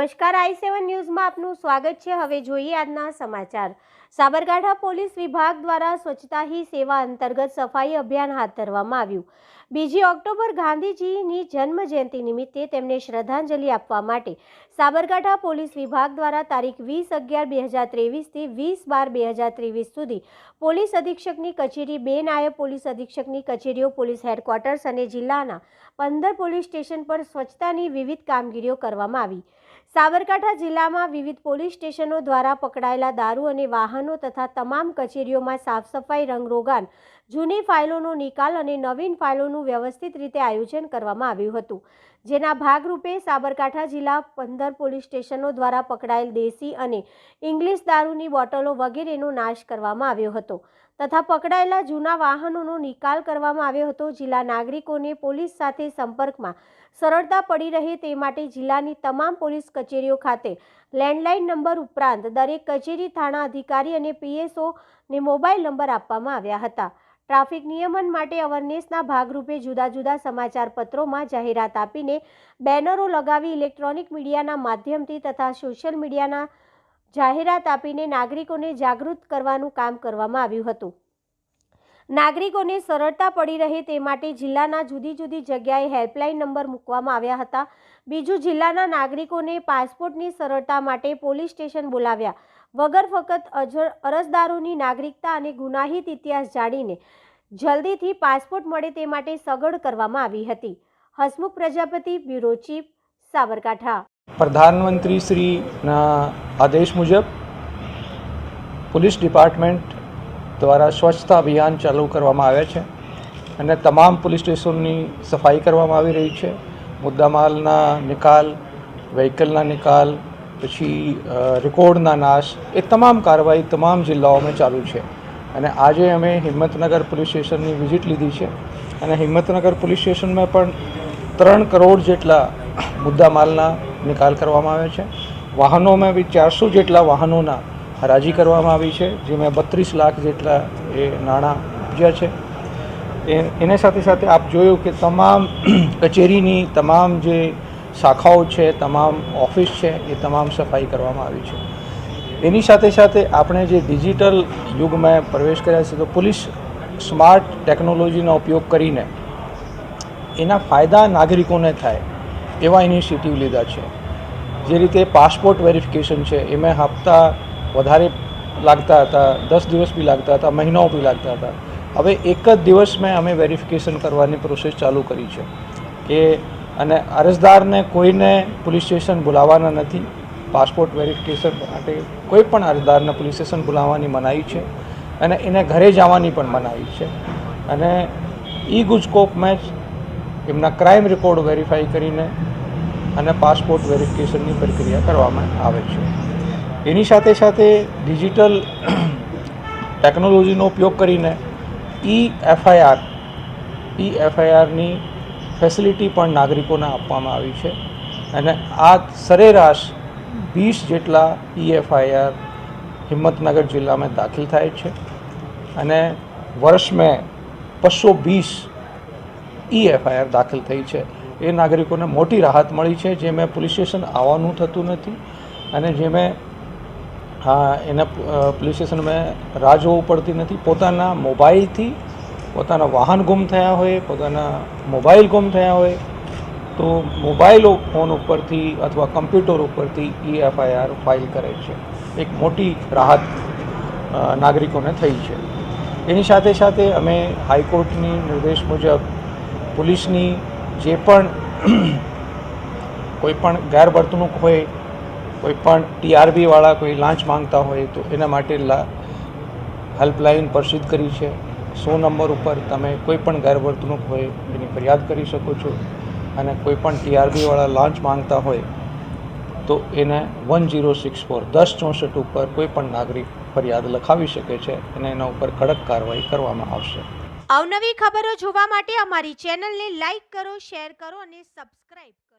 નમસ્કાર, આઈ સેવન ન્યૂઝમાં આપનું સ્વાગત છે. હવે જોઈએ આજના સમાચાર. સાબરકાંઠા પોલીસ વિભાગ દ્વારા સ્વચ્છતા હી સેવા અંતર્ગત સફાઈ અભિયાન હાથ ધરવામાં આવ્યું. બીજી ઓક્ટોબર ગાંધીજીની જન્મ જયંતિ નિમિત્તે તેમને શ્રદ્ધાંજલિ આપવા માટે સાબરકાંઠા પોલીસ વિભાગ દ્વારા તારીખ વીસ અગિયાર બે હજાર ત્રેવીસથી વીસ બાર બે હજાર ત્રેવીસ સુધી પોલીસ અધિક્ષકની કચેરી, બે નાયબ પોલીસ અધિક્ષકની કચેરીઓ, પોલીસ હેડક્વાર્ટર્સ અને જિલ્લાના પંદર પોલીસ સ્ટેશન પર સ્વચ્છતાની વિવિધ કામગીરીઓ કરવામાં આવી. સાબરકાંઠા જિલ્લામાં વિવિધ પોલીસ સ્ટેશનો દ્વારા પકડાયેલા દારૂ અને વાહનો તથા તમામ કચેરીઓમાં સાફસફાઈ રંગરોગાન જૂની ફાઇલોનો નિકાલ અને નવીન ફાઇલોનું વ્યવસ્થિત રીતે આયોજન કરવામાં આવ્યું હતું, જેના ભાગરૂપે સાબરકાંઠા જિલ્લા પંદર પોલીસ સ્ટેશનો દ્વારા પકડાયેલ દેશી અને ઇંગ્લિશ દારૂની બોટલો વગેરેનો નાશ કરવામાં આવ્યો હતો તથા પકડાયેલા જૂના વાહનોનો નિકાલ કરવામાં આવ્યો હતો. જિલ્લા નાગરિકોને પોલીસ સાથે સંપર્કમાં સરળતા પડી રહે તે માટે જિલ્લાની તમામ પોલીસ કચેરીઓ ખાતે લેન્ડલાઇન નંબર ઉપરાંત દરેક કચેરી થાણા અધિકારી અને પીએસઓ ને મોબાઈલ નંબર આપવામાં આવ્યા હતા. ટ્રાફિક નિયમન માટે અવેરનેસના ભાગરૂપે જુદા જુદા સમાચાર પત્રોમાં જાહેરાત આપીને બેનરો લગાવી ઇલેક્ટ્રોનિક મીડિયાના માધ્યમથી તથા સોશિયલ મીડિયાના જાહેરાત આપીને નાગરિકોને જાગૃત કરવાનું કામ કરવામાં આવ્યું હતું. નાગરિકોને સરળતા પડી રહે તે માટે જિલ્લાના જુદી જુદી જગ્યાએ હેલ્પલાઇન નંબર મૂકવામાં આવ્યા હતા. બીજું, જિલ્લાના નાગરિકોને પાસપોર્ટની સરળતા માટે પોલીસ સ્ટેશન બોલાવ્યા. વગર ફક્ત અરજદારોની નાગરિકતા અને ગુનાહિત ઇતિહાસ જાણીને જલ્દીથી પાસપોર્ટ મળે તે માટે સગવડ કરવામાં આવી હતી. Hasmukh Prajapati, bureau chief, Sabarkantha. પ્રધાનમંત્રી શ્રીના આદેશ મુજબ પોલીસ ડિપાર્ટમેન્ટ દ્વારા સ્વચ્છતા અભિયાન ચાલુ કરવામાં આવે છે અને તમામ પોલીસ સ્ટેશનની સફાઈ કરવામાં આવી રહી છે. મુદ્દામાલના નિકાલ, વ્હીકલના નિકાલ પછી રેકોર્ડના નાશ, એ તમામ કાર્યવાહી તમામ જિલ્લાઓમાં ચાલુ છે. અને આજે અમે હિંમતનગર પોલીસ સ્ટેશનની વિઝિટ લીધી છે. અને હિંમતનગર પોલીસ સ્ટેશનમાં પણ ત્રણ કરોડ જેટલા મુદ્દામાલના નિકાલ કરવામાં આવ્યા છે. વાહનોમાં બી ચારસો જેટલા વાહનોના હરાજી કરવામાં આવી છે, જેમાં બત્રીસ લાખ જેટલા એ નાણાં ઉપજ્યા છે. એ, એને સાથે સાથે આપ જોયું કે તમામ કચેરીની તમામ જે શાખાઓ છે, તમામ ઓફિસ છે, એ તમામ સફાઈ કરવામાં આવી છે. એની સાથે સાથે આપણે જે ડિજિટલ યુગમાં પ્રવેશ કર્યા છે, તો પોલીસ સ્માર્ટ ટેકનોલોજીનો ઉપયોગ કરીને એના ફાયદા નાગરિકોને થાય એવા ઇનિશિયેટિવ લીધા છે. જે રીતે પાસપોર્ટ વેરિફિકેશન છે, એમાં હપ્તા વધારે લાગતા હતા, દસ દિવસ બી લાગતા હતા, મહિનાઓ બી લાગતા હતા. હવે એક જ દિવસમાં અમે વેરિફિકેશન કરવાની પ્રોસેસ ચાલુ કરી છે કે અને અરજદારને કોઈને પોલીસ સ્ટેશન બોલાવવાના નથી. પાસપોર્ટ વેરિફિકેશન માટે કોઈ પણ અરજદારને પોલીસ સ્ટેશન બોલાવવાની મનાઈ છે અને એને ઘરે જવાની પણ મનાઈ છે. અને ઈ ગુજકોપ મેચ એમના ક્રાઇમ રેકોર્ડ વેરીફાઈ કરીને અને પાસપોર્ટ વેરિફિકેશનની પ્રક્રિયા કરવામાં આવે છે. એની સાથે સાથે ડિજિટલ ટેકનોલોજીનો ઉપયોગ કરીને ઈ એફઆઈઆર ઈ એફઆઈઆરની ફેસિલિટી પણ નાગરિકોને આપવામાં આવી છે. અને આ સરેરાશ વીસ જેટલા ઈ એફઆઈઆર હિંમતનગર જિલ્લામાં દાખલ થાય છે. અને વર્ષમાં બસો વીસ ઈએફઆઈઆર એફઆઈઆર દાખલ થઈ છે. એ નાગરિકોને મોટી રાહત મળી છે. જે મેં પોલીસ સ્ટેશન આવવાનું થતું નથી. અને જે મેં, હા, એના પોલીસ પોલીસ સ્ટેશનમાં રાહ જોવું પડતી નથી. પોતાના મોબાઈલથી પોતાના વાહન ગુમ થયા હોય, પોતાના મોબાઈલ ગુમ થયા હોય, તો મોબાઈલ ફોન ઉપરથી અથવા કમ્પ્યુટર ઉપરથી ઈ એફઆઈઆર ફાઇલ કરે છે. એક મોટી રાહત નાગરિકોને થઈ છે. એની સાથે સાથે અમે હાઈકોર્ટની નિર્દેશ મુજબ પોલીસની જે પણ કોઈ પણ ગેરવર્તણૂક હોય, કોઈ પણ ટીઆરબીવાળા કોઈ લાંચ માંગતા હોય, તો એના માટે હેલ્પલાઇન પ્રસિદ્ધ કરી છે. સો નંબર ઉપર તમે કોઈ પણ ગેરવર્તણૂક હોય એની ફરિયાદ કરી શકો છો અને કોઈ પણ ટીઆરબીવાળા લાંચ માંગતા હોય તો એને વન જીરો સિક્સ ફોર દસ ચોસઠ ઉપર કોઈ પણ નાગરિક ફરિયાદ લખાવી શકે છે અને એના ઉપર કડક કાર્યવાહી કરવામાં આવશે. અવનવી ખબરો જોવા માટે અમારી ચેનલને લાઈક કરો, શેર કરો અને સબસ્ક્રાઇબ કરો.